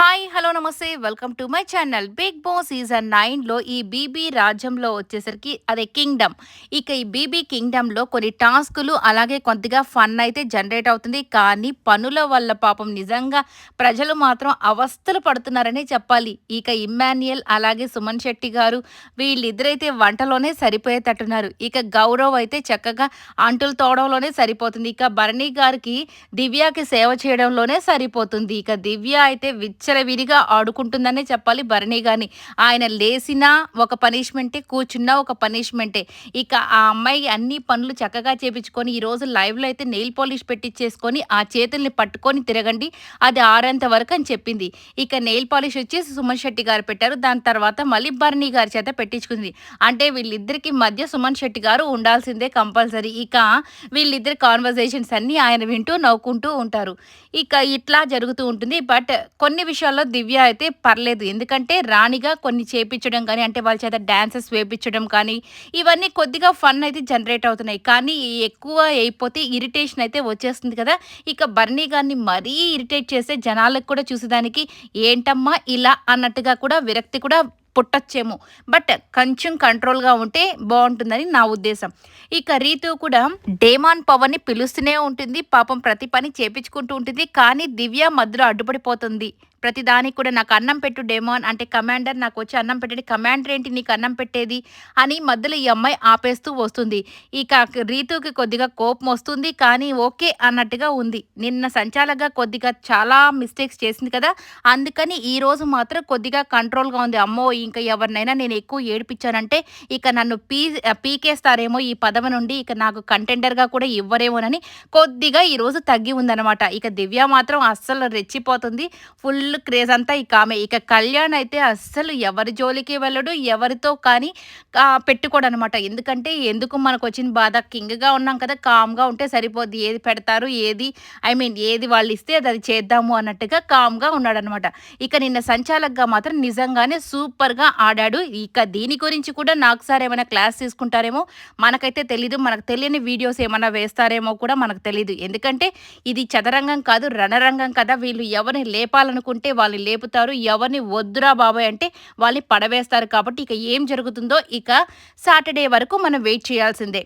Hi hello namaste. Welcome to my channel. Big boss season నైన్లో ఈ BB రాజ్యంలో వచ్చేసరికి అదే కింగ్డమ్. ఇక ఈ బీబీ కింగ్డమ్లో కొన్ని టాస్కులు అలాగే కొద్దిగా ఫన్ అయితే జనరేట్ అవుతుంది. కానీ పనుల వల్ల పాపం నిజంగా ప్రజలు మాత్రం అవస్థలు పడుతున్నారనే చెప్పాలి. ఇక ఇమ్మాన్యుయల్ అలాగే సుమన్ శెట్టి గారు వీళ్ళిద్దరైతే వంటలోనే సరిపోయేటట్టున్నారు. ఇక గౌరవ్ అయితే చక్కగా అంటులు తోడంలోనే సరిపోతుంది. ఇక భరణి గారికి దివ్యాకి సేవ చేయడంలోనే సరిపోతుంది. ఇక దివ్య అయితే విచ్చ విచ్చలవిడిగా ఆడుకుంటుందనే చెప్పాలి భరణి గాని. ఆయన లేసినా ఒక పనిష్మెంటే కూర్చున్నా ఒక పనిష్మెంటే. ఇక ఆ అమ్మాయి అన్ని పనులు చక్కగా చేపించుకొని ఈరోజు లైవ్లో అయితే నెయిల్ పాలిష్ పెట్టించేసుకొని ఆ చేతుల్ని పట్టుకొని తిరగండి. అది ఆరేంత వరకు అని చెప్పింది. ఇక నెయిల్ పాలిష్ వచ్చేసి సుమన్ శెట్టి గారు పెట్టారు. దాని తర్వాత మళ్ళీ భరణి గారి చేత పెట్టించుకుంది. అంటే వీళ్ళిద్దరికి మధ్య సుమన్ శెట్టి గారు ఉండాల్సిందే కంపల్సరీ. ఇక వీళ్ళిద్దరి కాన్వర్జేషన్స్ అన్ని ఆయన వింటూ నవ్వుకుంటూ ఉంటారు. ఇక ఇట్లా జరుగుతూ ఉంటుంది. బట్ కొన్ని విషయాలు విషయాల్లో దివ్య అయితే పర్లేదు. ఎందుకంటే రాణిగా కొన్ని చేపించడం కానీ అంటే వాళ్ళ చేత డ్యాన్సెస్ వేపించడం కానీ ఇవన్నీ కొద్దిగా ఫన్ అయితే జనరేట్ అవుతున్నాయి. కానీ ఎక్కువ అయిపోతే ఇరిటేషన్ అయితే వచ్చేస్తుంది కదా. ఇక బర్నీ గారిని మరీ ఇరిటేట్ చేస్తే జనాలకు కూడా చూసేదానికి ఏంటమ్మా ఇలా అన్నట్టుగా కూడా విరక్తి కూడా పుట్టచ్చేమో. బట్ కొంచెం కంట్రోల్గా ఉంటే బాగుంటుందని నా ఉద్దేశం. ఇక రీతు కూడా డేమాన్ పవర్ని పిలుస్తూనే ఉంటుంది. పాపం ప్రతి పని చేపించుకుంటూ ఉంటుంది. కానీ దివ్య మధ్యలో అడ్డుపడిపోతుంది. ప్రతిదానికి కూడా నాకు అన్నం పెట్టు డేమాన్ అంటే కమాండర్ నాకు వచ్చి అన్నం పెట్టండి. కమాండర్ ఏంటి? నీకు అన్నం పెట్టేది? అని మధ్యలో ఈ అమ్మాయి ఆపేస్తూ వస్తుంది. ఇక రీతుకి కొద్దిగా కోపం వస్తుంది. కానీ ఓకే అన్నట్టుగా ఉంది. నిన్న సంచాలగా కొద్దిగా చాలా మిస్టేక్స్ చేసింది కదా? అందుకని ఈ రోజు మాత్రం కొద్దిగా కంట్రోల్గా ఉంది. అమ్మో ఇంకా ఎవరినైనా నేను ఎక్కువ ఏడిపించానంటే ఇక నన్ను పీ పీకేస్తారేమో ఈ పదవి నుండి. ఇక నాకు కంటెండర్గా కూడా ఇవ్వరేమోనని కొద్దిగా ఈరోజు తగ్గి ఉందన్నమాట. ఇక దివ్య మాత్రం అస్సలు రెచ్చిపోతుంది. ఫుల్ ఫుల్ క్రేజ్ అంతా ఇక ఆమె. ఇక కళ్యాణ్ అయితే అస్సలు ఎవరి జోలికి వెళ్ళడు ఎవరితో కానీ పెట్టుకోడు అనమాట ఎందుకంటే ఎందుకు మనకు వచ్చిన బాధ కింగ్గా ఉన్నాం కదా కామ్గా ఉంటే సరిపోద్ది. ఏది పెడతారు ఏది? ఐ మీన్ ఏది వాళ్ళు ఇస్తే అది అది చేద్దాము అన్నట్టుగా కామ్గా ఉన్నాడనమాట. ఇక నిన్న సంచాలకగా మాత్రం నిజంగానే సూపర్గా ఆడాడు. ఇక దీని గురించి కూడా నాకు సార్ ఏమైనా క్లాస్ తీసుకుంటారేమో మనకైతే తెలీదు. మనకు తెలియని వీడియోస్ ఏమైనా వేస్తారేమో కూడా మనకు తెలీదు. ఎందుకంటే ఇది చదరంగం కాదు రణరంగం కదా. వీళ్ళు ఎవరిని లేపాలనుకుంటే ఉంటే వాళ్ళని లేపుతారు. ఎవరిని వద్దురా బాబాయ్ అంటే వాళ్ళని పడవేస్తారు కాబట్టి ఇక ఏం జరుగుతుందో ఇక సాటర్డే వరకు మనం వెయిట్ చేయాల్సిందే.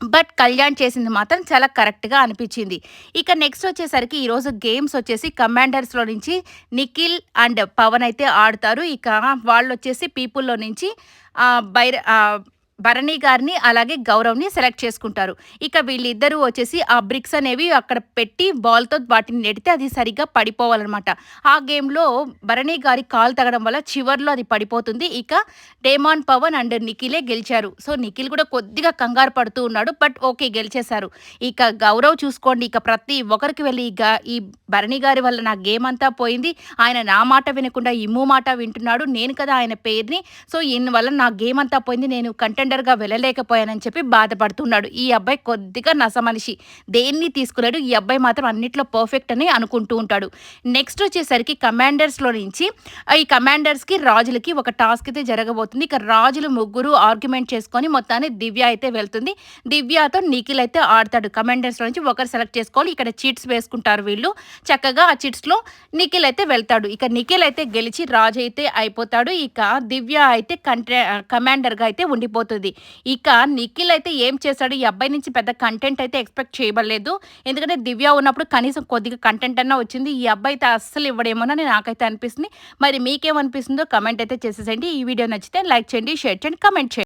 బట్ కళ్యాణ్ చేసింది మాత్రం చాలా కరెక్ట్గా అనిపించింది. ఇక నెక్స్ట్ వచ్చేసరికి ఈరోజు గేమ్స్ వచ్చేసి కమాండర్స్లో నుంచి నిఖిల్ అండ్ పవన్ అయితే ఆడతారు. ఇక వాళ్ళు వచ్చేసి పీపుల్లో నుంచి బైర భరణి గారిని అలాగే గౌరవ్ని సెలెక్ట్ చేసుకుంటారు. ఇక వీళ్ళిద్దరూ వచ్చేసి ఆ బ్రిక్స్ అనేవి అక్కడ పెట్టి బాల్తో వాటిని నెడితే అది సరిగ్గా పడిపోవాలన్నమాట. ఆ గేమ్లో భరణి గారి కాలు తగడం వల్ల చివర్లో అది పడిపోతుంది. ఇక డేమాన్ పవన్ అండ్ నిఖిలే గెలిచారు. సో నిఖిల్ కూడా కొద్దిగా కంగారు పడుతూ ఉన్నాడు బట్ ఓకే గెలిచేశారు. ఇక గౌరవ్ చూసుకోండి ఇక ప్రతి ఒక్కరికి వెళ్ళి ఇక ఈ భరణి గారి వల్ల నా గేమ్ అంతా పోయింది. ఆయన నా మాట వినకుండా ఇమ్ము మాట వింటున్నాడు. నేను కదా ఆయన పేరుని. సో ఈయన వల్ల నా గేమ్ అంతా పోయింది. నేను కంటెంట్ గా వెళ్ళలేకపోయానని చెప్పి బాధపడుతున్నాడు. ఈ అబ్బాయి కొద్దిగా నస మనిషి. దేన్ని తీసుకున్నాడు ఈ అబ్బాయి మాత్రం అన్నిట్లో పర్ఫెక్ట్ అని అనుకుంటూ ఉంటాడు. నెక్స్ట్ వచ్చేసరికి కమాండర్స్లో నుంచి ఈ కమాండర్స్కి రాజులకి ఒక టాస్క్ అయితే జరగబోతుంది. ఇక రాజులు ముగ్గురు ఆర్గ్యుమెంట్ చేసుకొని మొత్తాన్ని దివ్య అయితే వెళ్తుంది. దివ్యతో నిఖిల్ అయితే ఆడతాడు. కమాండర్స్లో నుంచి ఒకరు సెలెక్ట్ చేసుకోవాలి. ఇక్కడ చీట్స్ వేసుకుంటారు వీళ్ళు. చక్కగా ఆ చిట్స్లో నిఖిల్ అయితే వెళ్తాడు. ఇక నిఖిల్ అయితే గెలిచి రాజు అయితే అయిపోతాడు. ఇక దివ్య అయితే కంట్రే కమాండర్గా అయితే ఉండిపోతుంది. అవుతుంది ఇక నిఖిల్ అయితే ఏం చేశాడు? ఈ అబ్బాయి నుంచి పెద్ద కంటెంట్ అయితే ఎక్స్పెక్ట్ చేయబడలేదు. ఎందుకంటే దివ్య ఉన్నప్పుడు కనీసం కొద్దిగా కంటెంట్ అన్నా వచ్చింది. ఈ అబ్బాయి అయితే అస్సలు ఇవ్వడేమోనని నాకైతే అనిపిస్తుంది. మరి మీకేమనిపిస్తుందో కమెంట్ అయితే చేసేసండి ఈ వీడియో నచ్చితే లైక్ చేయండి షేర్ చేయండి కమెంట్ చేయండి.